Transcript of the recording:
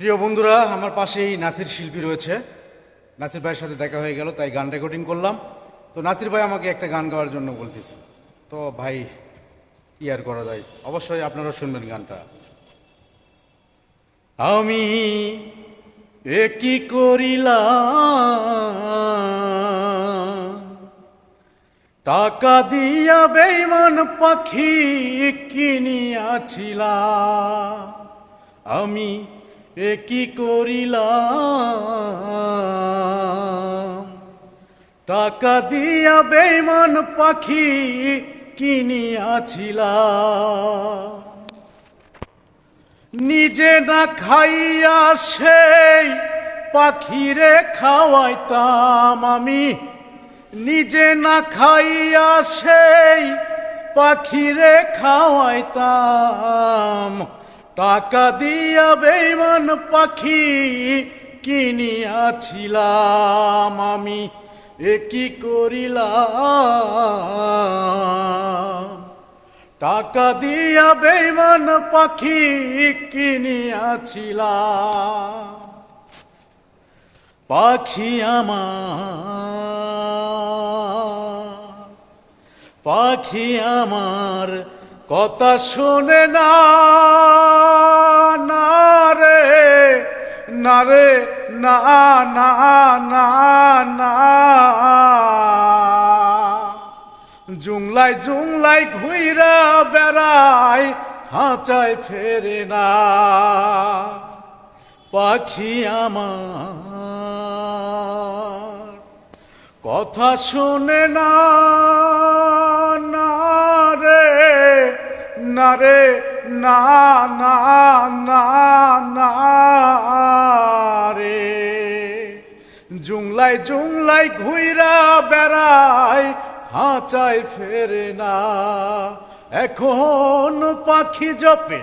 প্রিয় বন্ধুরা, আমার পাশেই নাসির শিল্পী রয়েছে। নাসির ভাইয়ের সাথে দেখা হয়ে গেল, তাই গান রেকর্ডিং করলাম। তো নাসির ভাই আমাকে একটা গান গাওয়ার জন্য বলতেছে। তো ভাই, কি আর করা যায়? অবশ্যই আপনারা শুনবেন গানটা। আমি এ কি করিলাম? টাকা দিয়া বেইমান পাখি কিনিয়াছিলাম। আমি কি করিলাম? টাকা দিয়া বেইমান পাখি কিনিয়াছিলাম। নিজে না খাইয়া সেই পাখিরে খাওয়াইতাম আমি। নিজে না খাইয়া সেই পাখিরে খাওয়াইতাম। টাকা দিয়া বেইমান পাখি কিনিয়াছিলাম আমি, এ কি করিলাম? টাকা দিয়া বেইমান পাখি কিনিয়াছিলাম। পাখি আমার পাখি আমার কথা শোনে না। না রে, না না না না। জুংলাই জুংলাই ঘুইরা বেড়াই, খাঁচায় ফেরে না। পাখি আমার কথা শোনে না রে না রে না না না না, রে। জুংলাই জুংলাই ঘুইরা বেড়ায় হাঁচায় ফেরে না। এখন পাখি জপে